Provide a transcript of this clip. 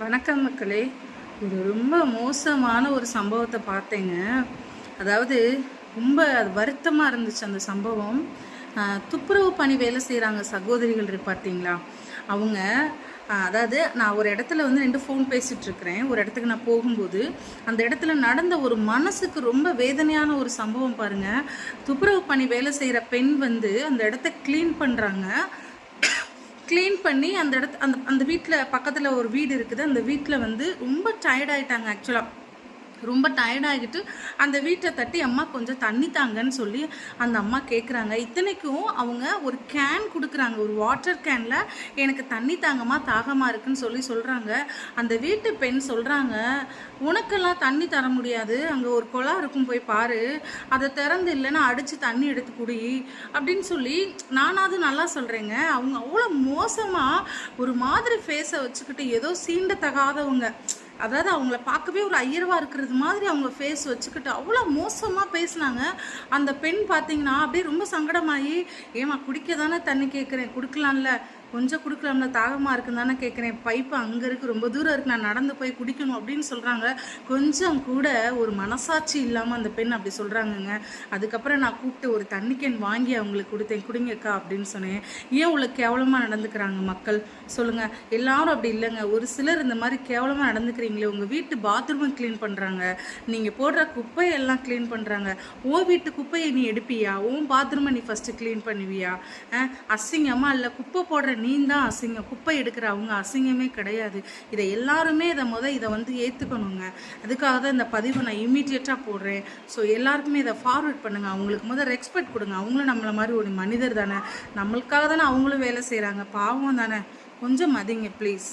வணக்கம் மக்களே. இது ரொம்ப மோசமான ஒரு சம்பவத்தை பார்த்தேங்க. அதாவது ரொம்ப அது வருத்தமாக இருந்துச்சு அந்த சம்பவம். துப்புரவு பணி வேலை செய்கிறாங்க சகோதரிகள் இருக்கு பார்த்தீங்களா? அவங்க அதாவது நான் ஒரு இடத்துல வந்து ரெண்டு ஃபோன் பேசிகிட்ருக்கிறேன் ஒரு இடத்துக்கு நான் போகும்போது அந்த இடத்துல நடந்த ஒரு மனசுக்கு ரொம்ப வேதனையான ஒரு சம்பவம் பாருங்கள் துப்புரவு பணி வேலை செய்கிற பெண் வந்து அந்த இடத்த க்ளீன் பண்ணுறாங்க க்ளீன் பண்ணி அந்த இடத்து அந்த அந்த வீட்டில் பக்கத்தில் ஒரு வீடு இருக்குது. அந்த வீட்டில் வந்து ரொம்ப டயர்டாயிட்டாங்க ஆக்சுவலாக ரொம்ப டயர்டாகிட்டு அந்த வீட்டை தட்டி அம்மா கொஞ்சம் தண்ணி தாங்கன்னு சொல்லி அந்த அம்மா கேட்குறாங்க இத்தனைக்கும் அவங்க ஒரு கேன் கொடுக்குறாங்க. ஒரு வாட்டர் கேனில் எனக்கு தண்ணி தாங்கம்மா தாகமாக இருக்குன்னு சொல்லி சொல்கிறாங்க அந்த வீட்டு பெண் சொல்கிறாங்க உனக்கெல்லாம் தண்ணி தர முடியாது. அங்கே ஒரு குளம் இருக்கும் போய் பாரு. அதை திறந்து இல்லைன்னா அடித்து தண்ணி எடுத்து குடி. அப்படின்னு சொல்லி நானாவது நல்லா சொல்கிறேங்க அவங்க அவ்வளோ மோசமாக ஒரு மாதிரி ஃபேஸை வச்சுக்கிட்டு ஏதோ சீண்ட தகாதவங்க அதாவது அவங்கள பார்க்கவே ஒரு ஐயரவா இருக்கிறது மாதிரி அவங்க ஃபேஸ் வச்சுக்கிட்டு அவ்வளோ மோசமாக பேசினாங்க. அந்த பெண் பார்த்தீங்கன்னா அப்படியே ரொம்ப சங்கடமாயி ஏமா குடிக்க தானே தண்ணி கேட்குறேன் கொடுக்கலாம்ல. கொஞ்சம் கொடுக்கலாம்ல தாகமாக இருக்குன்னு தானே கேட்குறேன் பைப்பு அங்கே இருக்குது ரொம்ப தூரம் இருக்குது நான் நடந்து போய் குடிக்கணும் அப்படின்னு சொல்கிறாங்க கொஞ்சம் கூட ஒரு மனசாட்சி இல்லாமல் அந்த பெண் அப்படி சொல்கிறாங்கங்க அதுக்கப்புறம் நான் கூப்பிட்டு ஒரு தண்ணி கேன் வாங்கி அவங்களுக்கு கொடுத்தேன். குடிங்கக்கா அப்படின்னு சொன்னேன். ஏன் உள்ள கேவலமாக நடந்துக்கிறாங்க மக்கள்? சொல்லுங்கள் எல்லாரும் அப்படி இல்லைங்க. ஒரு சிலர் இந்த மாதிரி கேவலமாக நடந்துக்கிறீங்களே உங்கள் வீட்டு பாத்ரூமை க்ளீன் பண்ணுறாங்க நீங்கள் போடுற குப்பையெல்லாம் க்ளீன் பண்ணுறாங்க ஓ வீட்டு குப்பையை நீ எடுப்பியா? ஓ பாத்ரூமை நீ ஃபஸ்ட்டு க்ளீன் பண்ணுவியா? அசிங்கமாக இல்லை? குப்பை போடுற நீ தான் அசிங்கம். குப்பை எடுக்கிற அவங்க அசிங்கமே கிடையாது. இதை எல்லாருமே இதை முத இதை வந்து ஏற்றுக்கணுங்க அதுக்காக தான் இந்த பதிவை நான் இம்மீடியட்டாக போடுறேன். ஸோ எல்லாருக்குமே இதை ஃபார்வர்ட் பண்ணுங்கள் அவங்களுக்கு முதல் ரெஸ்பெக்ட் கொடுங்க. அவங்களும் நம்மளை மாதிரி ஒரு மனிதர் தானே. நம்மளுக்காக தானே அவங்களும் வேலை செய்கிறாங்க பாவம் தானே. கொஞ்சம் மதிங்க ப்ளீஸ்